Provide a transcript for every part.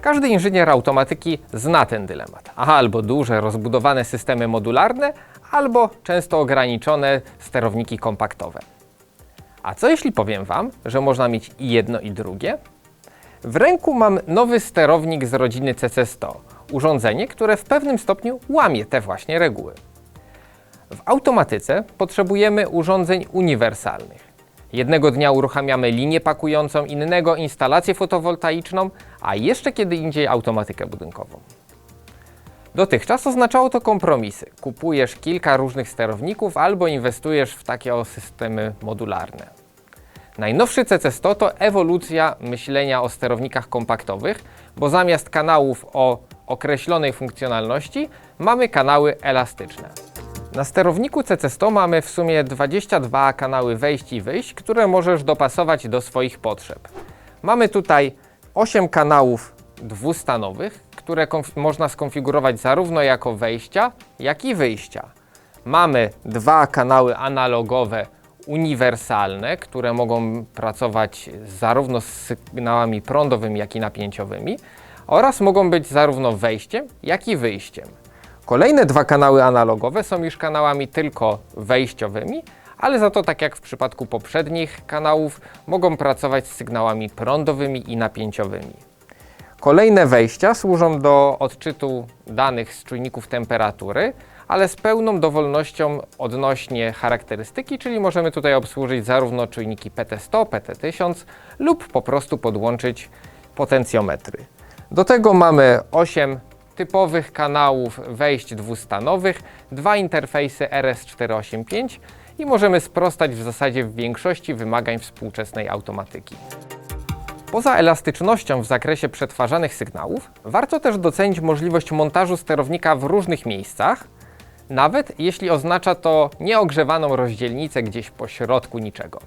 Każdy inżynier automatyki zna ten dylemat. Albo duże, rozbudowane systemy modularne, albo często ograniczone sterowniki kompaktowe. A co jeśli powiem Wam, że można mieć i jedno i drugie? W ręku mam nowy sterownik z rodziny CC100, urządzenie, które w pewnym stopniu łamie te właśnie reguły. W automatyce potrzebujemy urządzeń uniwersalnych. Jednego dnia uruchamiamy linię pakującą, innego instalację fotowoltaiczną, a jeszcze kiedy indziej automatykę budynkową. Dotychczas oznaczało to kompromisy. Kupujesz kilka różnych sterowników albo inwestujesz w takie o systemy modularne. Najnowszy CC100 to ewolucja myślenia o sterownikach kompaktowych, bo zamiast kanałów o określonej funkcjonalności mamy kanały elastyczne. Na sterowniku CC100 mamy w sumie 22 kanały wejść i wyjść, które możesz dopasować do swoich potrzeb. Mamy tutaj 8 kanałów dwustanowych, które można skonfigurować zarówno jako wejścia, jak i wyjścia. Mamy dwa kanały analogowe uniwersalne, które mogą pracować zarówno z sygnałami prądowymi, jak i napięciowymi oraz mogą być zarówno wejściem, jak i wyjściem. Kolejne dwa kanały analogowe są już kanałami tylko wejściowymi, ale za to tak jak w przypadku poprzednich kanałów mogą pracować z sygnałami prądowymi i napięciowymi. Kolejne wejścia służą do odczytu danych z czujników temperatury, ale z pełną dowolnością odnośnie charakterystyki, czyli możemy tutaj obsłużyć zarówno czujniki PT100, PT1000 lub po prostu podłączyć potencjometry. Do tego mamy 8 typowych kanałów wejść dwustanowych, dwa interfejsy RS485 i możemy sprostać w zasadzie w większości wymagań współczesnej automatyki. Poza elastycznością w zakresie przetwarzanych sygnałów, warto też docenić możliwość montażu sterownika w różnych miejscach, nawet jeśli oznacza to nieogrzewaną rozdzielnicę gdzieś po środku niczego,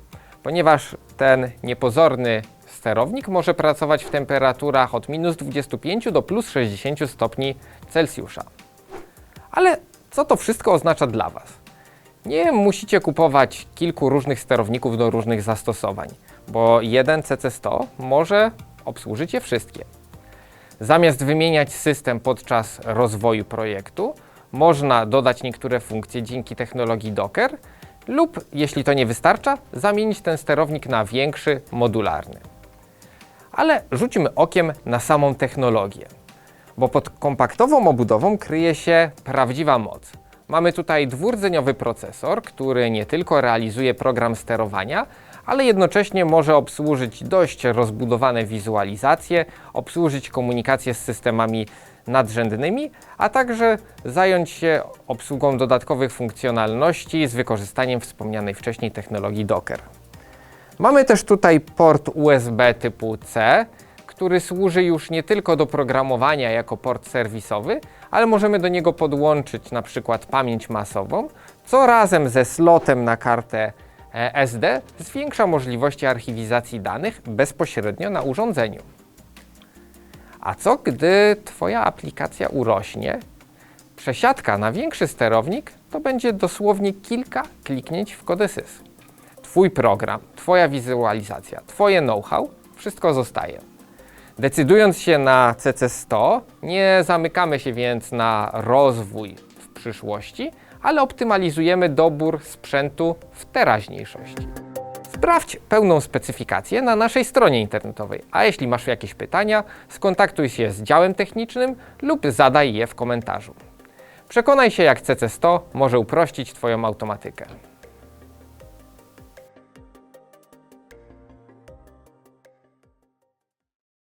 ponieważ ten niepozorny sterownik może pracować w temperaturach od minus 25 do plus 60 stopni Celsjusza. Ale co to wszystko oznacza dla Was? Nie musicie kupować kilku różnych sterowników do różnych zastosowań, bo jeden CC100 może obsłużyć je wszystkie. Zamiast wymieniać system podczas rozwoju projektu, można dodać niektóre funkcje dzięki technologii Docker lub, jeśli to nie wystarcza, zamienić ten sterownik na większy, modularny. Ale rzućmy okiem na samą technologię, bo pod kompaktową obudową kryje się prawdziwa moc. Mamy tutaj dwurdzeniowy procesor, który nie tylko realizuje program sterowania, ale jednocześnie może obsłużyć dość rozbudowane wizualizacje, obsłużyć komunikację z systemami nadrzędnymi, a także zająć się obsługą dodatkowych funkcjonalności z wykorzystaniem wspomnianej wcześniej technologii Docker. Mamy też tutaj port USB typu C, który służy już nie tylko do programowania jako port serwisowy, ale możemy do niego podłączyć na przykład pamięć masową, co razem ze slotem na kartę e, SD zwiększa możliwości archiwizacji danych bezpośrednio na urządzeniu. A co gdy Twoja aplikacja urośnie? Przesiadka na większy sterownik to będzie dosłownie kilka kliknięć w kodesys. Twój program, Twoja wizualizacja, Twoje know-how, wszystko zostaje. Decydując się na CC100, nie zamykamy się więc na rozwój w przyszłości, ale optymalizujemy dobór sprzętu w teraźniejszości. Sprawdź pełną specyfikację na naszej stronie internetowej, a jeśli masz jakieś pytania, skontaktuj się z działem technicznym lub zadaj je w komentarzu. Przekonaj się, jak CC100 może uprościć Twoją automatykę.